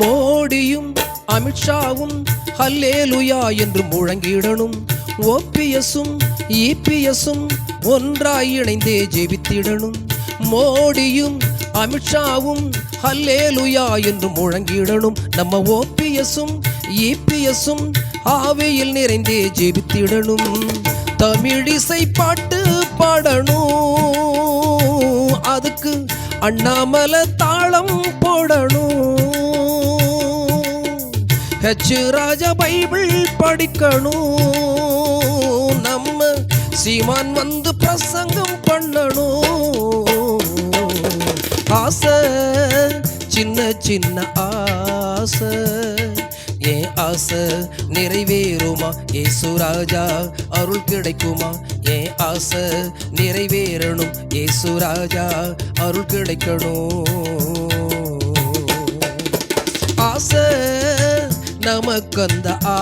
மோடியும் அமித்ஷாவும் ஹல்லேலுயா என்று முழங்கிடணும். ஓபிஎஸும் இபிஎஸும் ஒன்றாய் இணைந்தே ஜெபித்திடணும். மோடியும் அமித்ஷாவும் ஹல்லேலுயா என்று முழங்கிடணும். நம்ம ஓபிஎஸும் இபிஎஸும் ஆவையில் நிறைந்தே ஜெபித்திடணும். தமிழிசை பாட்டு பாடணும். அதுக்கு அண்ணாமலை தாளம் போடணும். ஹெச் ராஜா பைபிள் படிக்கணும். நம்ம சீமான் வந்து பிரசங்கம் பண்ணணும். ஆசை சின்ன சின்ன ஆசை. ஏன் ஆசை நிறைவேறுமா? ஏசு ராஜா அருள் கிடைக்குமா? ஏன் ஆசை நிறைவேறணும்? ஏசு ராஜா அருள் கிடைக்கணும். ஆசை நமக்கு அந்த ஆ